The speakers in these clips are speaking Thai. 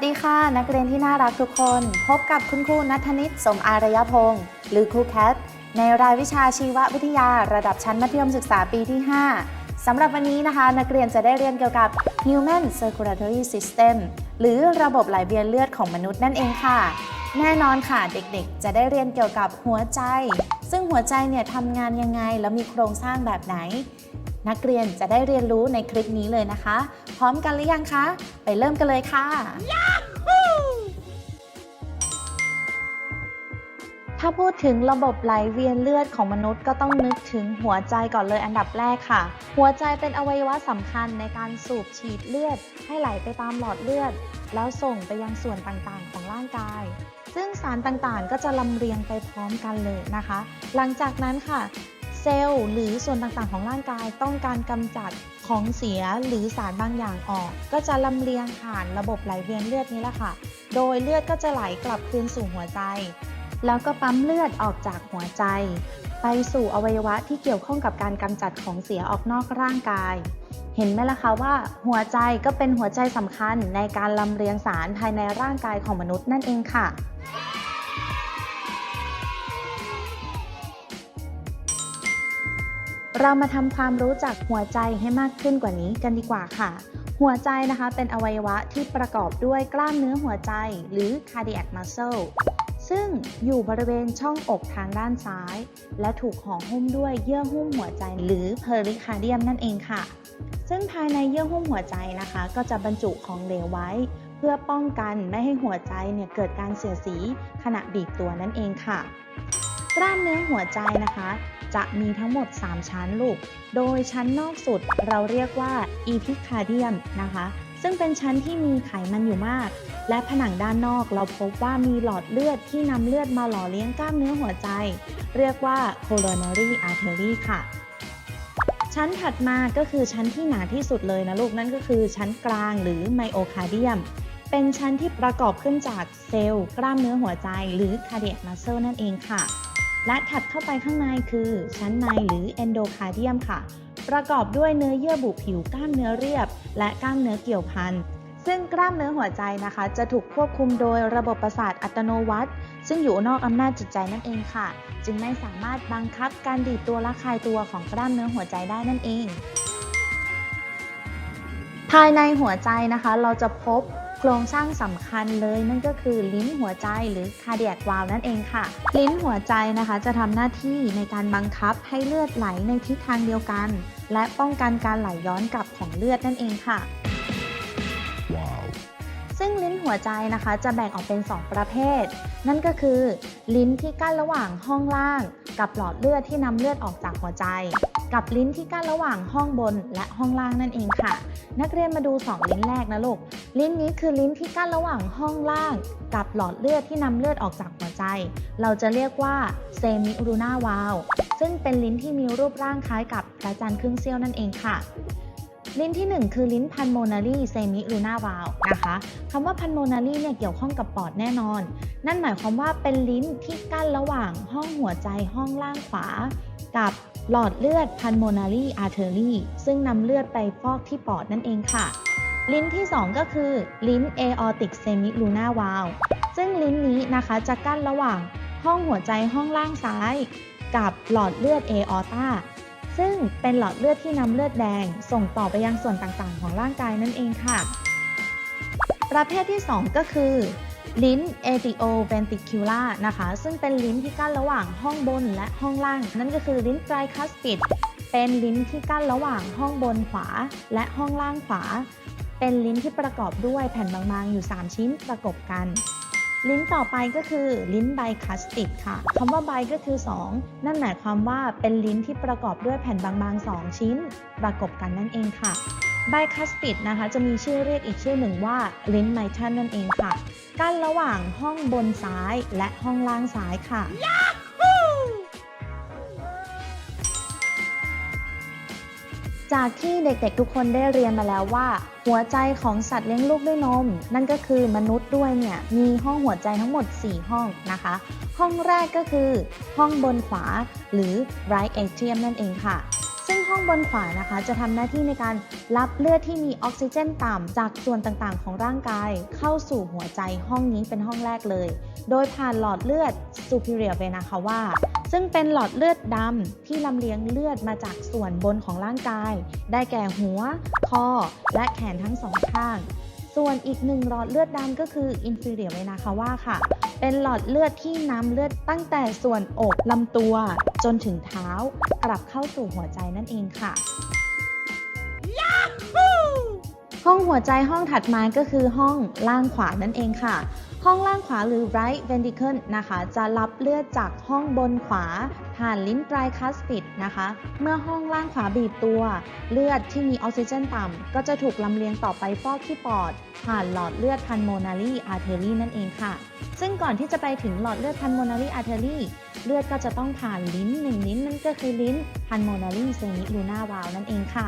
สวัสดีค่ะ นักเรียนที่น่ารักทุกคน พบกับคุณครูนัทนิตสมอารยพงศ์หรือครูแคท ในรายวิชาชีววิทยาระดับชั้นมัธยมศึกษาปีที่ 5 สำหรับวันนี้นะคะ นักเรียนจะได้เรียนเกี่ยวกับ Human Circulatory System หรือระบบไหลเวียนเลือดของมนุษย์นั่นเองค่ะ แน่นอนค่ะเด็กๆ จะได้เรียนเกี่ยวกับหัวใจ ซึ่งหัวใจเนี่ยทำงานยังไง แล้วมีโครงสร้างแบบไหน นักเรียนจะได้เรียนรู้ในคลิปนี้เลยนะคะ พร้อมกันหรือยังคะ ไปเริ่มกันเลยค่ะ ถ้าพูดถึงระบบไหลเวียนเลือดของมนุษย์ก็ต้องนึกถึงหัวใจก่อนเลยอันดับแรกค่ะ หัวใจเป็นอวัยวะสำคัญในการสูบฉีดเลือด ให้ไหลไปตามหลอดเลือด แล้วส่งไปยังส่วนต่างๆ ของร่างกายซึ่งสารต่างๆ ก็จะลำเลียงไปพร้อมกันเลยนะคะ หลังจากนั้นค่ะ เซลล์หรือส่วนต่างๆ ของร่างกายต้องการกำจัดของเสียหรือสารบางอย่างออก ก็จะลำเลียงผ่านระบบไหลเวียนเลือดนี้แหละค่ะ โดยเลือดก็จะไหลกลับคืนสู่หัวใจ แล้วก็ปั๊มเลือดออกจากหัวใจ ไปสู่อวัยวะที่เกี่ยวข้องกับการกำจัดของเสียออกนอกร่างกาย เห็นไหมล่ะคะว่า หัวใจก็เป็นหัวใจสำคัญในการลำเลียงสารภายในร่างกายของมนุษย์นั่นเองค่ะ เรามาทำความรู้จักหัวใจให้มากขึ้นกว่านี้กันดีกว่าค่ะ หัวใจนะคะเป็นอวัยวะที่ประกอบด้วยกล้ามเนื้อหัวใจหรือ cardiac muscle ซึ่งอยู่บริเวณช่องอกทางด้านซ้าย และถูกห่อหุ้มด้วยเยื่อหุ้มหัวใจหรือ pericardium นั่นเองค่ะ ซึ่งภายในเยื่อหุ้มหัวใจนะคะ ก็จะบรรจุของเหลวไว้ เพื่อป้องกันไม่ให้หัวใจเนี่ยเกิดการเสียสีขณะบีบตัวนั่นเองค่ะ กล้ามเนื้อหัวใจนะคะ จะมีทั้งหมด 3 ชั้นลูก โดยชั้นนอกสุดเราเรียกว่า epicardium นะคะ ซึ่งเป็นชั้นที่มีไขมันอยู่มาก และผนังด้านนอกเราพบว่ามีหลอดเลือดที่นำเลือดมาหล่อเลี้ยงกล้ามเนื้อหัวใจ เรียกว่า coronary artery ค่ะ ชั้นถัดมาก็คือชั้นที่หนาที่สุดเลยนะลูกนั่นก็คือชั้นกลางหรือ myocardium เป็นชั้นที่ประกอบขึ้นจากเซลล์กล้ามเนื้อหัวใจหรือ cardiac muscle นั่นเองค่ะ และถัดเข้าไปข้างในคือ ชั้นในหรือ endocardium ค่ะ ประกอบด้วยเนื้อเยื่อบุผิวกล้ามเนื้อเรียบ และกล้ามเนื้อเกี่ยวพันซึ่งกล้ามเนื้อหัวใจนะคะ จะถูกควบคุมโดยระบบประสาทอัตโนมัติ ซึ่งอยู่นอกอำนาจจิตใจนั่นเองค่ะ จึงไม่สามารถบังคับการดีดตัวและคลายตัวของกล้ามเนื้อหัวใจได้นั่นเอง ภายในหัวใจนะคะ เราจะพบ โครงสร้างสำคัญเลยนั่นก็คือลิ้นหัวใจหรือ cardiac valve นั่นเองค่ะ ลิ้นหัวใจนะคะจะทำหน้าที่ในการบังคับให้เลือดไหลในทิศทางเดียวกัน และป้องกันการไหลย้อนกลับของเลือดนั่นเองค่ะ Wow. ซึ่งลิ้นหัวใจนะคะจะแบ่งออกเป็น 2 ประเภท นั่นก็คือ ลิ้นที่กั้นระหว่างห้องล่าง กับหลอดเลือดที่นำเลือดออกจากหัวใจ กับลิ้นที่กั้นระหว่างห้องบนและห้องล่างนั่นเองค่ะ นักเรียนมาดู 2 ลิ้นแรกนะลูก ลิ้นนี้คือลิ้นที่กั้นระหว่างห้องล่าง กับหลอดเลือดที่นำเลือดออกจากหัวใจ เราจะเรียกว่าเซมิรูนาวาลซึ่งเป็นลิ้นที่มีรูปร่างคล้ายกับพระจันทร์ครึ่งเสี้ยวนั่นเองค่ะลิ้นที่ 1 คือลิ้นพันโมนารีเซมิลูนาวาลนะคะคำว่าพันโมนารีเนี่ยเกี่ยวข้องกับปอดแน่นอน นั่นหมายความว่าเป็นลิ้นที่กั้นระหว่างห้องหัวใจห้องล่างขวา กับ หลอดเลือดพันโมนารีอาร์เทอรีซึ่งนำเลือดไปฟอกที่ปอดนั่นเองค่ะ ลิ้นที่ 2 ก็คือ ลิ้น aortic semilunar valve ซึ่งลิ้นนี้นะคะจะกั้นระหว่างห้องหัวใจห้องล่างซ้าย กับหลอดเลือด aorta ซึ่งเป็นหลอดเลือดที่นำเลือดแดง ส่งต่อไปยังส่วนต่างๆ ของร่างกายนั่นเองค่ะ ประเภทที่ 2 ก็คือ ลิ้น a t o v e n t r i c u l a r นะคะ ซึ่งเป็นลิ้นที่กั้นระหว่างห้องบนและห้องล่าง นั่นก็คือลิ้น tricuspid เป็นลิ้นที่กั้นระหว่างห้องบนขวาและห้องล่างขวา เป็นลิ้นที่ประกอบด้วยแผ่นบางๆอยู่ 3 ชิ้นประกบกัน ลิ้นต่อไปก็คือลิ้นไบคัสติดค่ะคำว่าไบก็คือ 2 นั่นหมายความว่าเป็นลิ้นที่ประกอบด้วยแผ่นบางๆ 2 ชิ้น ประกบกันนั่นเองค่ะ ไบคัสติดนะคะจะมีชื่อเรียกอีกชื่อหนึ่งว่าลิ้นไมทันนั่นเองค่ะ กั้นระหว่างห้องบนซ้ายและห้องล่างซ้ายค่ะ จากที่เด็กๆทุกคนได้เรียนมาแล้วว่า หัวใจของสัตว์เลี้ยงลูกด้วยนม นั่นก็คือมนุษย์ด้วยเนี่ยมีห้องหัวใจทั้งหมด 4 ห้องนะคะ ห้องแรกก็คือ ห้องบนขวาหรือ right atrium นั่นเองค่ะ ซึ่งห้องบนขวานะคะ จะทำหน้าที่ในการรับเลือดที่มีออกซิเจนต่ำจากส่วนต่างๆ ของร่างกาย เข้าสู่หัวใจห้องนี้เป็นห้องแรกเลย โดยผ่านหลอดเลือด superior vena cava ซึ่งเป็นหลอดเลือดดำที่ลำเลียงเลือดมาจากส่วนบนของร่างกาย ได้แก่หัว คอ และแขนทั้งสองข้าง ส่วนอีกหนึ่งหลอดเลือดดำก็คือ inferior vena cava ค่ะ เป็นหลอดเลือดที่นำเลือดตั้งแต่ส่วนอกลำตัว จนถึงเท้ากลับเข้าสู่หัวใจนั่นเองค่ะห้องหัวใจห้องถัดมาก็คือห้องล่างขวานั่นเองค่ะ ห้องล่างขวาหรือ right ventricle นะคะ จะรับเลือดจากห้องบนขวา ผ่านลิ้นปลายคัสปิดนะคะ เมื่อห้องล่างขวาบีบตัว เลือดที่มีออกซิเจนต่ำ ก็จะถูกลำเลียงต่อไปฟอกที่ปอด ผ่านหลอดเลือด pulmonary artery นั่นเองค่ะ ซึ่งก่อนที่จะไปถึงหลอดเลือด pulmonary artery เลือดก็จะต้องผ่านลิ้นหนึ่งลิ้นนั่นก็คือลิ้น pulmonary semilunar valve นั่นเองค่ะ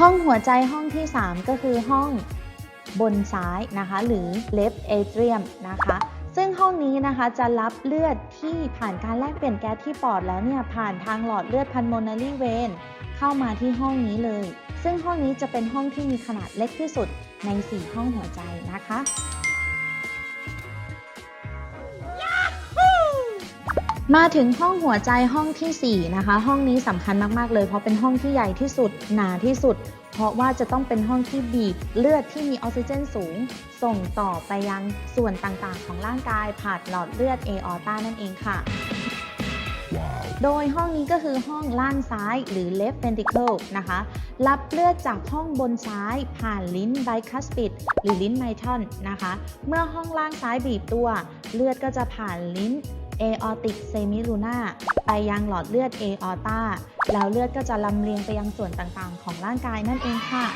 ห้องหัวใจห้องที่ 3 ก็คือห้องบนซ้ายนะคะ หรือ left atrium นะคะ ซึ่งห้องนี้นะคะจะรับเลือดที่ผ่านการแลกเปลี่ยนแก๊สที่ปอดแล้วเนี่ยผ่านทางหลอดเลือด pulmonary vein เข้ามาที่ห้องนี้เลย ซึ่งห้องนี้จะเป็นห้องที่มีขนาดเล็กที่สุดใน 4 ห้องหัวใจนะคะ มาถึงห้องหัวใจห้องทีสี่4 นะคะ ห้องนี้สำคัญมาก ๆ เลย เพราะเป็นห้องที่ใหญ่ที่สุด หนาที่สุด เพราะว่าจะต้องเป็นห้องที่บีบเลือดที่มีออกซิเจนสูง ส่งต่อไปยังส่วนต่างๆ ของร่างกายผ่านหลอดเลือดเอออต้านั่นเองค่ะ Wow. โดยห้องนี้ก็คือห้องล่างซ้ายหรือ left ventricle นะคะ รับเลือดจากห้องบนซ้ายผ่านลิ้น bicuspid หรือลิ้นไมทอนนะคะ เมื่อห้องล่างซ้ายบีบตัว เลือดก็จะผ่านลิ้น aortic semiluna ไปยังหลอดเลือด aorta แล้วเลือดก็จะลำเลียงไปยังส่วนต่างๆ ของร่างกายนั่นเองค่ะ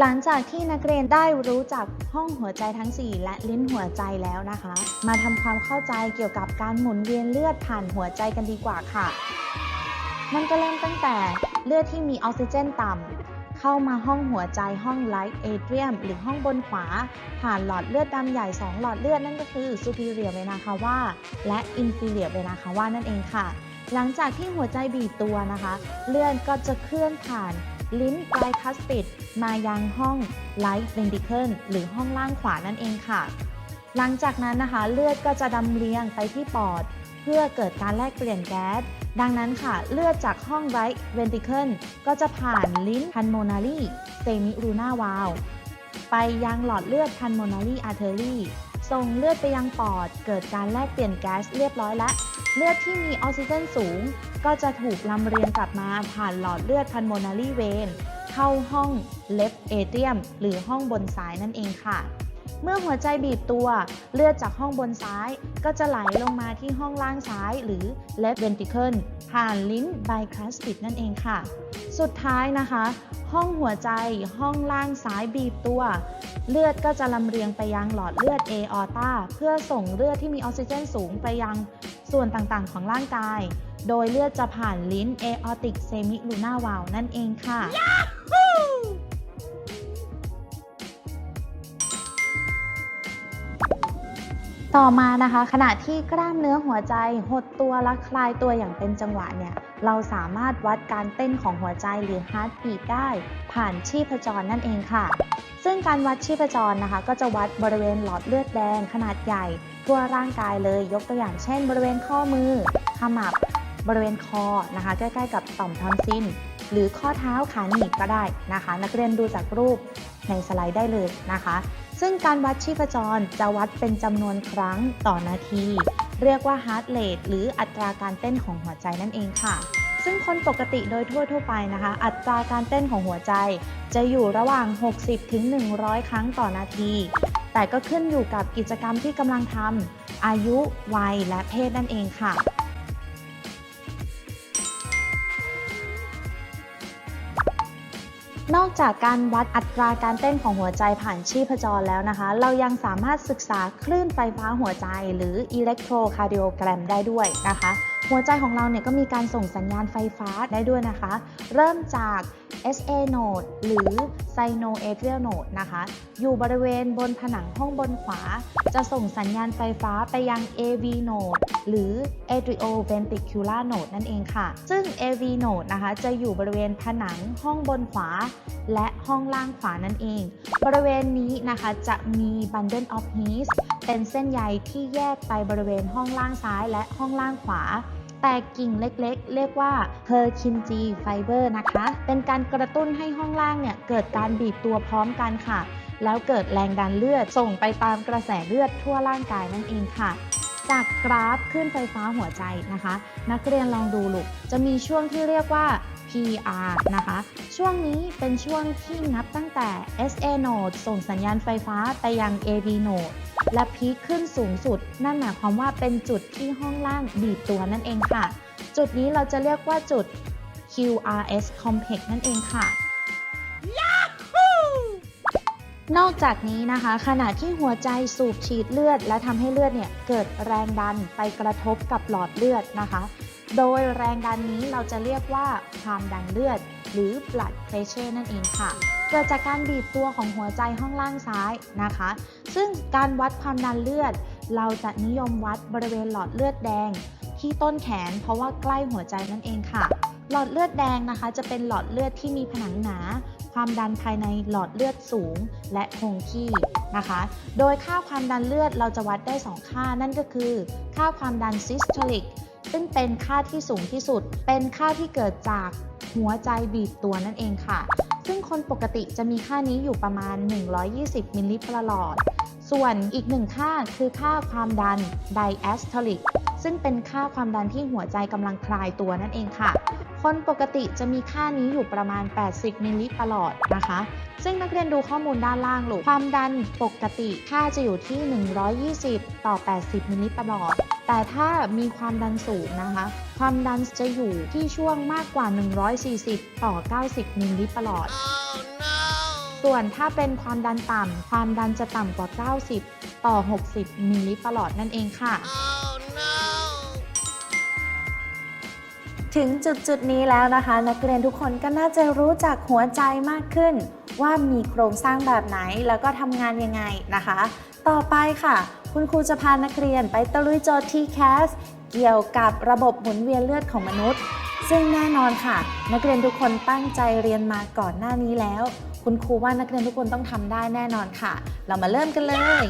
หลังจากที่นักเรียนได้รู้จักห้องหัวใจทั้ง 4 และลิ้นหัวใจแล้วนะคะ มาทำความเข้าใจเกี่ยวกับการหมุนเวียนเลือดผ่านหัวใจกันดีกว่าค่ะ มันก็เริ่มตั้งแต่เลือดที่มีออกซิเจนต่ำ เข้ามาห้องหัวใจห้องไลท์เอเทียมหรือห้องบนขวา ผ่านหลอดเลือดดำใหญ่ 2 หลอดเลือดนั่นก็คือ superior vena cava และ inferior vena cava นั่นเองค่ะ หลังจากที่หัวใจบีบตัวนะคะ เลือดก็จะเคลื่อนผ่านลิ้นปลายคัสปิดมายังห้อง right ventricle หรือห้องล่างขวานั่นเองค่ะ หลังจากนั้นนะคะ เลือดก็จะดำเลียงไปที่ปอด เพื่อเกิดการแลกเปลี่ยนแก๊ส ดังนั้นค่ะ เลือดจากห้อง right ventricle ก็จะผ่านลิ้น pulmonary semilunar valve ไปยังหลอดเลือด pulmonary artery ส่งเลือดไปยังปอด เกิดการแลกเปลี่ยนแก๊สเรียบร้อยแล้วเลือดที่มีออกซิเจนสูง ก็จะถูกลำเลียงกลับมาผ่านหลอดเลือด pulmonary vein เข้าห้อง left atrium หรือห้องบนซ้ายนั่นเองค่ะ เมื่อหัวใจบีบตัว เลือดจากห้องบนซ้าย ก็จะไหลลงมาที่ห้องล่างซ้ายหรือ left ventricle ผ่านลิ้น bicuspid นั่นเองค่ะ สุดท้ายนะคะ ห้องหัวใจห้องล่างซ้ายบีบตัว เลือดก็จะลำเลียงไปยังหลอดเลือด aorta เพื่อส่งเลือดที่มีออกซิเจนสูงไปยังส่วนต่างๆ ของร่างกาย โดยเลือดจะผ่านลิ้น aortic semilunar valve นั่นเองค่ะ ต่อมานะคะ ขณะที่กล้ามเนื้อหัวใจหดตัวและคลายตัวอย่างเป็นจังหวะเนี่ยเราสามารถวัดการเต้นของหัวใจหรือ heartbeat ได้ ผ่านชีพจรนั่นเองค่ะ ซึ่งการวัดชีพจรนะคะ ก็จะวัดบริเวณหลอดเลือดแดงขนาดใหญ่ ทั่วร่างกายเลยยกตัวอย่างเช่น บริเวณข้อมือขมับบริเวณคอนะคะ ใกล้ๆกับต่อมทอนซิลหรือข้อเท้าขาหนีบก็ได้นะคะ นักเรียนดูจากรูปในสไลด์ได้เลยนะคะ ซึ่งการวัดชีพจรจะวัดเป็นจำนวนครั้งต่อนาที เรียกว่า heart rate หรืออัตราการเต้นของหัวใจนั่นเองค่ะ ซึ่งคนปกติโดยทั่วๆไปนะคะ อัตราการเต้นของหัวใจ จะอยู่ระหว่าง 60 ถึง 100 ครั้งต่อนาที แต่ก็ขึ้นอยู่กับกิจกรรมที่กำลังทำอายุ วัย และเพศนั่นเองค่ะ นอกจากการวัดอัตราการเต้นของหัวใจผ่านชีพจรแล้วนะคะ เรายังสามารถศึกษาคลื่นไฟฟ้าหัวใจหรือ electrocardiogram ได้ด้วยนะคะ หัวใจของเราเนี่ยก็มีการส่งสัญญาณไฟฟ้าได้ด้วยนะคะ เริ่มจาก SA node หรือ Sinoatrial node นะคะ อยู่บริเวณบนผนังห้องบนขวา จะส่งสัญญาณไฟฟ้าไปยัง AV node หรือ Atrioventricular node นั่นเองค่ะ ซึ่ง AV node นะคะ จะอยู่บริเวณผนังห้องบนขวา และห้องล่างขวานั่นเอง บริเวณนี้นะคะจะมี bundle of His เป็นเส้นใยที่แยกไปบริเวณห้องล่างซ้ายและห้องล่างขวา แต่กิ่งเล็กๆ เรียกว่าเฮอร์คินจีไฟเบอร์นะคะ เป็นการกระตุ้นให้ห้องล่างเนี่ยเกิดการบีบตัวพร้อมกันค่ะ แล้วเกิดแรงดันเลือดส่งไปตามกระแสเลือดทั่วร่างกายนั่นเองค่ะจากกราฟขึ้นไฟฟ้าหัวใจนะคะ นักเรียนลองดูลูกจะมีช่วงที่เรียกว่า PR นะคะ ช่วงนี้เป็นช่วงที่นับตั้งแต่ SA node ส่งสัญญาณไฟฟ้าไปยัง AV node และพีคขึ้นสูงสุด นั่นหมายความว่าเป็นจุดที่ห้องล่างบีบตัวนั่นเองค่ะ จุดนี้เราจะเรียกว่าจุด QRS complex นั่นเองค่ะ นอกจากนี้นะคะ ขณะที่หัวใจสูบฉีดเลือด และทำให้เลือดเนี่ยเกิดแรงดันไปกระทบกับหลอดเลือดนะคะ โดยแรงดันนี้เราจะเรียกว่าความดันเลือด หรือ blood pressure นั่นเองค่ะ เกิดจากการบีบตัวของหัวใจห้องล่างซ้ายนะคะ ซึ่งการวัดความดันเลือด เราจะนิยมวัดบริเวณหลอดเลือดแดง ที่ต้นแขนเพราะว่าใกล้หัวใจนั่นเองค่ะ หลอดเลือดแดงนะคะ จะเป็นหลอดเลือดที่มีผนังหนาความดันภายในหลอดเลือดสูงและคงที่นะคะ โดยค่าความดันเลือดเราจะวัดได้ 2 ค่านั่นก็คือ ค่าความดัน systolic ซึ่งเป็นค่าที่สูงที่สุด เป็นค่าที่เกิดจากหัวใจบีบตัวนั่นเองค่ะ ซึ่งคนปกติจะมีค่านี้อยู่ประมาณ 120 มิลลิปรลอด ส่วนอีกหนึ่งค่าคือค่าความดันไดแอสโทลิก ซึ่งเป็นค่าความดันที่หัวใจกำลังคลายตัวนั่นเองค่ะ คนปกติจะมีค่านี้อยู่ประมาณ 80 มิลลิปลอดนะคะ ซึ่งนักเรียนดูข้อมูลด้านล่างลูกความดันปกติค่าจะอยู่ที่ 120 ต่อ 80 มิลลิปลอด แต่ถ้ามีความดันสูงนะคะ ความดันจะอยู่ที่ช่วงมากกว่า 140 ต่อ 90 มิลลิปลอด ส่วนถ้าเป็นความดันต่ำความดันจะต่ำกว่า 90 ต่อ 60 มิลลิปลอดนั่นเองค่ะ ถึงจุดจุดๆนี้แล้วนะคะ นักเรียนทุกคนก็น่าจะรู้จักหัวใจมากขึ้น ว่ามีโครงสร้างแบบไหนแล้วก็ทำงานยังไงนะคะ ต่อไปค่ะ คุณครูจะพานักเรียนไปตะลุยโจทย์ TCAS เกี่ยวกับระบบหมุนเวียนเลือดของมนุษย์ ซึ่งแน่นอนค่ะ นักเรียนทุกคนตั้งใจเรียนมาก่อนหน้านี้แล้ว คุณครูว่านักเรียนทุกคนต้องทำได้แน่นอนค่ะ เรามาเริ่มกันเลย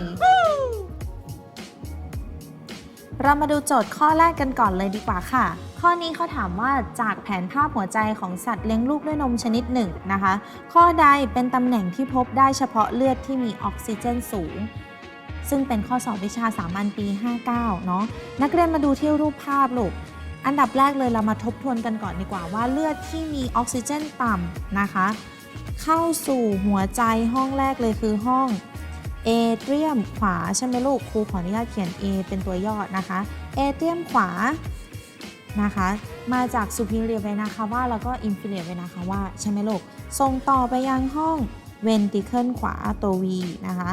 เรามาดูโจทย์ข้อแรกกันก่อนเลยดีกว่าค่ะ ข้อนี้เขาถามว่าจากแผนภาพหัวใจของสัตว์เลี้ยงลูกด้วยนมชนิดหนึ่งนะคะ ข้อใดเป็นตำแหน่งที่พบได้เฉพาะเลือดที่มีออกซิเจนสูง ซึ่งเป็นข้อสอบวิชาสามัญปี 59 เนาะนักเรียนมาดูที่รูปภาพลูกอันดับแรกเลยเรามาทบทวนกันก่อนดีกว่าว่าเลือดที่มีออกซิเจนต่ำนะคะ เข้าสู่หัวใจห้องแรกเลยคือห้องเอเทียมขวาใช่ไหมลูกครูขออนุญาตเขียน A เป็นตัวย่อนะคะเอเทียมขวา นะคะ มาจาก superior vena cava แล้วก็ inferior vena cava ใช่ไหมลูกส่งต่อไปยังห้อง ventricle ขวาตัว V นะคะ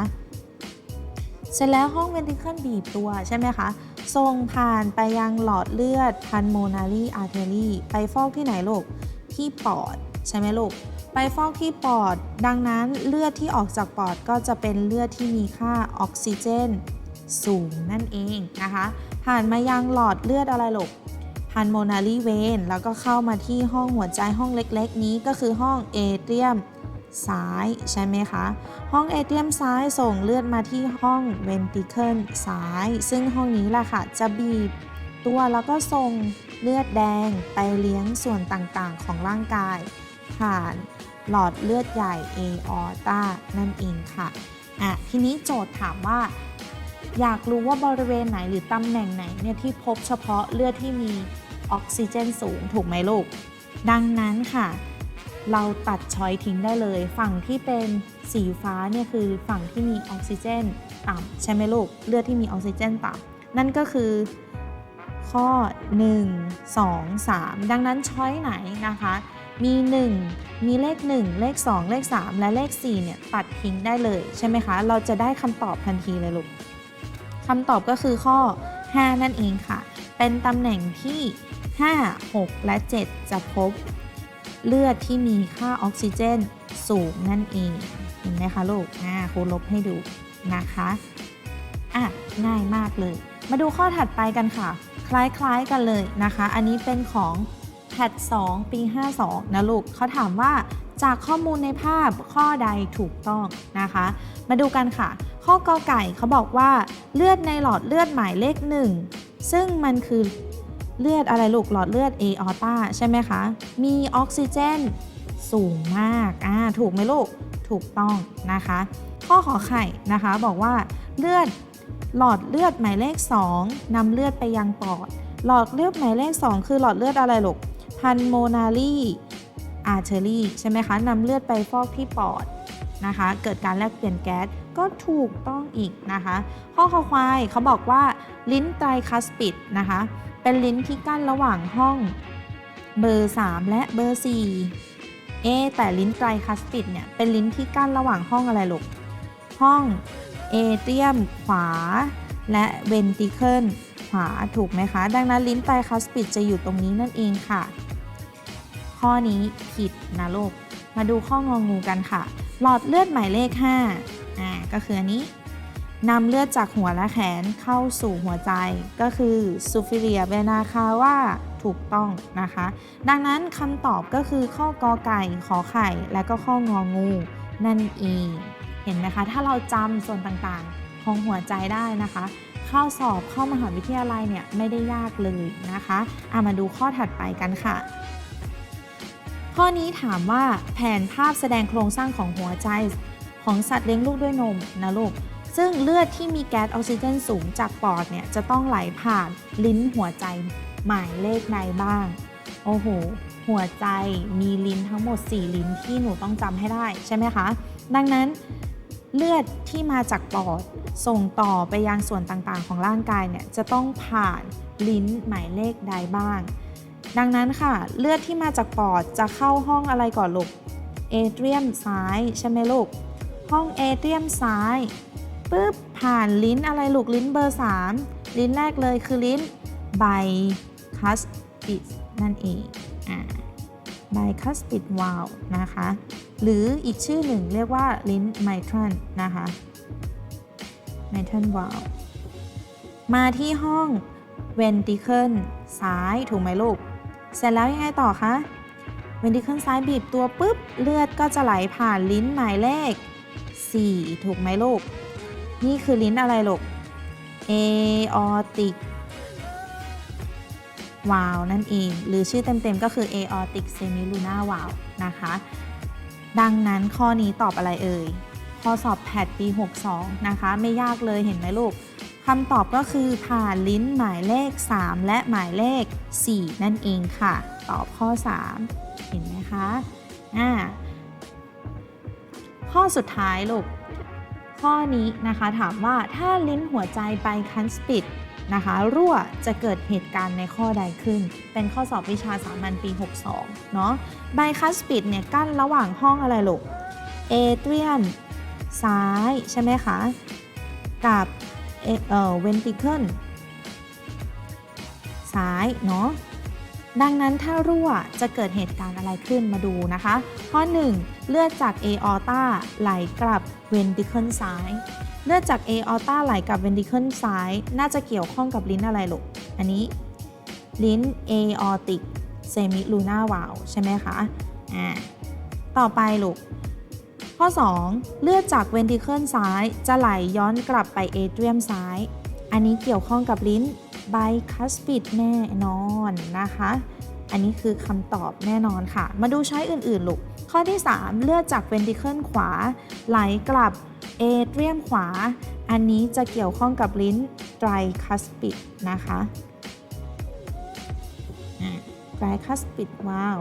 เสร็จแล้วห้อง ventricle บีบตัวใช่ไหมคะส่งผ่านไปยังหลอดเลือด pulmonary artery ไปฟอกที่ไหนลูก ที่ปอดใช่ไหมลูก ไปฟอกที่ปอด ดังนั้นเลือดที่ออกจากปอดก็จะเป็นเลือดที่มีค่าออกซิเจนสูงนั่นเองนะคะ ผ่านมายังหลอดเลือดอะไรลูก pulmonary vein แล้วก็เข้ามาที่ห้องหัวใจห้องเล็กๆ นี้ก็คือห้องเอเทียมซ้ายใช่ไหมคะ ห้องเอเทียมซ้ายส่งเลือดมาที่ห้องเวนติเคิลซ้าย ซึ่งห้องนี้แหละค่ะ จะบีบตัวแล้วก็ส่งเลือดแดงไปเลี้ยงส่วนต่างๆของร่างกาย ผ่านหลอดเลือดใหญ่ a o r t a นั่นเองค่ะอะ ทีนี้โจทย์ถามว่า อยากรู้ว่าบริเวณไหนหรือตำแหน่งไหนเนี่ยที่พบเฉพาะเลือดที่มีออกซิเจนสูงถูกไหมลูก ดังนั้นค่ะ เราตัดช้อยทิ้งได้เลย ฝั่งที่เป็นสีฟ้าเนี่ยคือฝั่งที่มีออกซิเจนต่ำใช่ไหมลูก เลือดที่มีออกซิเจนต่ำนั่นก็คือข้อ 1 2 3 ดังนั้นช้อยไหนนะคะ มี 1 มีเลข 1 เลข 2 เลข 3 และเลข4เนี่ยตัดทิ้งได้เลยใช่ไหมคะ เราจะได้คำตอบทันทีเลยลูกำตอบก็คือข้อ 5 นั่นเองค่ะ เป็นตำแหน่งที่ 5 6 และ 7 จะพบเลือดที่มีค่าออกซิเจนสูงนั่นเอง เห็นไหมคะลูกอ่าครูลบให้ดูนะคะอะง่ายมากเลย มาดูข้อถัดไปกันค่ะ คล้ายๆกันเลยนะคะ อันนี้เป็นของแพท2ปี 52 นะลูกเขาถามว่าจากข้อมูลในภาพข้อใดถูกต้องนะคะ มาดูกันค่ะ ข้อกอไก่เขาบอกว่าเลือดในหลอดเลือดหมายเลขหนึ่งซึ่งมันคือเลือดอะไรลูกหลอดเลือด a ออตาใช่ไหมคะ มีออกซิเจนสูงมากอ่าถูกไหมลูกถูกต้องนะคะ ข้อขอไข่นะคะบอกว่าเลือดหลอดเลือดหมายเลข 2นำเลือดไปยังปอด หลอดเลือดหมายเลข 2 คือหลอดเลือดอะไรลูกพันโมนารีอาร์เทอรี่ใช่ไหมคะนำเลือดไปฟอกที่ปอดนะคะ เกิดการแลกเปลี่ยนแก๊ส ก็ถูกต้องอีกนะคะ ข้อคอควายเขาบอกว่าลิ้นไตรคัสปิดนะคะ เป็นลิ้นที่กั้นระหว่างห้องเบอร์ 3 และเบอร์ 4 เอแต่ลิ้นไตรคัสปิดเนี่ยเป็นลิ้นที่กั้นระหว่างห้องอะไรลูกห้องเอเทียมขวา และเวนติเคิลขวาถูกไหมคะ ดังนั้นลิ้นไตรคัสปิดจะอยู่ตรงนี้นั่นเองค่ะ ข้อนี้ผิดนะลูกมาดูข้ององูกันค่ะ หลอดเลือดหมายเลข 5 อ่าก็คืออันนี้นำเลือดจากหัวและแขนเข้าสู่หัวใจก็คือซูฟิเลียเวนาคาว่าถูกต้องนะคะ ดังนั้นคำตอบก็คือข้อกอไก่ขอไข่ และก็ข้ององู นั่นเองเห็นไหมคะ ถ้าเราจำส่วนต่างๆ ของหัวใจได้นะคะ ข้าสอบเข้ามหาวิทยาลัยเนี่ยไม่ได้ยากเลยนะคะเอะมาดูข้อถัดไปกันค่ะ ข้อนี้ถามว่าแผนภาพแสดงโครงสร้างของหัวใจ ของสัตว์เลี้ยงลูกด้วยนมนะลูก ซึ่งเลือดที่มีแก๊สออกซิเจนสูงจากปอดเนี่ยจะต้องไหลผ่านลิ้นหัวใจหมายเลขใดบ้าง โอ้โห หัวใจมีลิ้นทั้งหมด 4 ลิ้นที่หนูต้องจำให้ได้ใช่ไหมคะ ดังนั้นเลือดที่มาจากปอดส่งต่อไปยังส่วนต่างๆ ของร่างกายเนี่ยจะต้องผ่านลิ้นหมายเลขใดบ้าง ดังนั้นค่ะ เลือดที่มาจากปอดจะเข้าห้องอะไรก่อนลูก เอเทียมซ้ายใช่ไหมลูก ห้องเอเทียมซ้ายปุ๊บผ่านลิ้นอะไรลูกลิ้นเบอร์ 3 ลิ้นแรกเลยคือลิ้นไบคัสปิดนั่นเองอ่าไบคัสปิดวาลนะคะ หรืออีกชื่อหนึ่งเรียกว่าลิ้นไมทรันนะคะไมทรันวาลมาที่ห้องเวนติเคิลซ้ายถูกไหมลูก เสร็จแล้วยังไงต่อคะเวนติเคิลซ้ายบีบตัวปุ๊บ เลือดก็จะไหลผ่านลิ้นหมายเลข 4 ถูกไหมลูก นี่คือลิ้นอะไรลูกเอออติกวาลนั่นเอง หรือชื่อเต็มๆก็คือ aortic semilunar valve นะคะ ดังนั้นข้อนี้ตอบอะไรเอ่ยข้อสอบแพทปี 62 นะคะ ไม่ยากเลยเห็นไหมลูกคำตอบก็คือผ่านลิ้นหมายเลข 3 และหมายเลข 4 นั่นเองค่ะ ตอบข้อ 3 เห็นไหมคะอ่า ข้อสุดท้ายลูก ข้อนี้นะคะถามว่าถ้าลิ้นหัวใจไปคันสปิดนะคะรั่วจะเกิดเหตุการณ์ในข้อใดขึ้น เป็นข้อสอบวิชาสามัญปี 62 เนาะไบคัสปิดเนี่ยกั้นระหว่างห้องอะไรลูก เอเทียมซ้าย ใช่ไหมคะ กับเอ่อเวนติเคิลซ้าย เนาะ ดังนั้นถ้ารั่วจะเกิดเหตุการณ์อะไรขึ้นมาดูนะคะ ข้อ 1 เลือดจากเอออตาไหลกลับเวนติเคิลซ้าย เลือดจากเอออตาไหลกลับเวนติเคิลซ้าย น่าจะเกี่ยวข้องกับลิ้นอะไรลูกอันนี้ ลิ้นเอออติกเซมิลูน่าวาลใช่ไหมคะอ่าต่อไปลูกข้อ 2 เลือดจากเวนติเคิลซ้ายจะไหลย้อนกลับไปเอเทียมซ้าย อันนี้เกี่ยวข้องกับลิ้น ไบคัสปิดแน่นอนนะคะ อันนี้คือคำตอบแน่นอนค่ะ มาดูใช้อื่นๆลูก ข้อที่ 3 เลือดจากเวนติเคิลขวา ไหลกลับเอเทียมขวา อันนี้จะเกี่ยวข้องกับลิ้นไตรคัสปิดนะคะไตรคัสปิดว้าว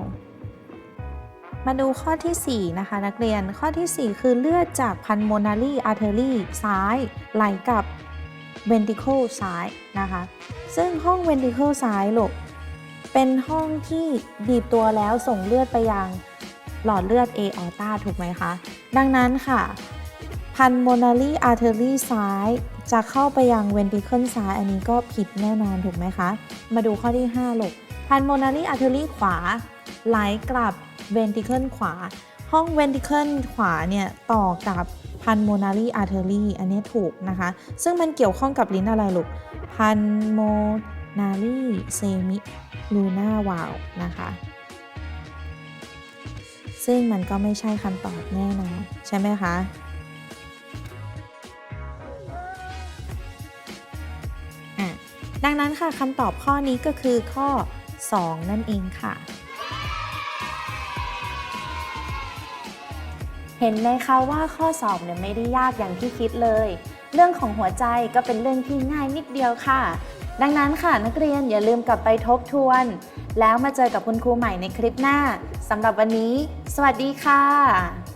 มาดูข้อที่ 4 นะคะ นักเรียนข้อที่ 4 คือเลือดจากพันโมนารีอาร์เทอรี่ซ้าย ไหลกับ เวนติเคิลซ้ายนะคะ ซึ่งห้องเวนติเคิลซ้ายลูกเป็นห้องที่บีบตัวแล้วส่งเลือดไปยังหลอดเลือดเอออตาถูกไหมคะ ดังนั้นค่ะพันโมนารีอาร์เทอรี่ซ้าย จะเข้าไปยังเวนติเคิลซ้าย อันนี้ก็ผิดแน่นอนถูกไหมคะ มาดูข้อที่5ลูกพันโมนารีอาร์เทอรี่ขวาไหลกลับ ventricle ขวา ห้อง ventricle ขวาเนี่ยต่อกับ pulmonary artery อันนี้ถูกนะคะ ซึ่งมันเกี่ยวข้องกับลิ้นอะไรลูก pulmonary semilunar valve นะคะ ซึ่งมันก็ไม่ใช่คำตอบแน่นอนใช่ไหมคะอะดังนั้นค่ะคำตอบข้อนี้ก็คือข้อ 2 นั่นเองค่ะ เห็นไหมคะว่าข้อสอบเนี่ยไม่ได้ยากอย่างที่คิดเลย เรื่องของหัวใจก็เป็นเรื่องที่ง่ายนิดเดียวค่ะ ดังนั้นค่ะนักเรียนอย่าลืมกลับไปทบทวน แล้วมาเจอกับคุณครูใหม่ในคลิปหน้าสำหรับวันนี้ สวัสดีค่ะ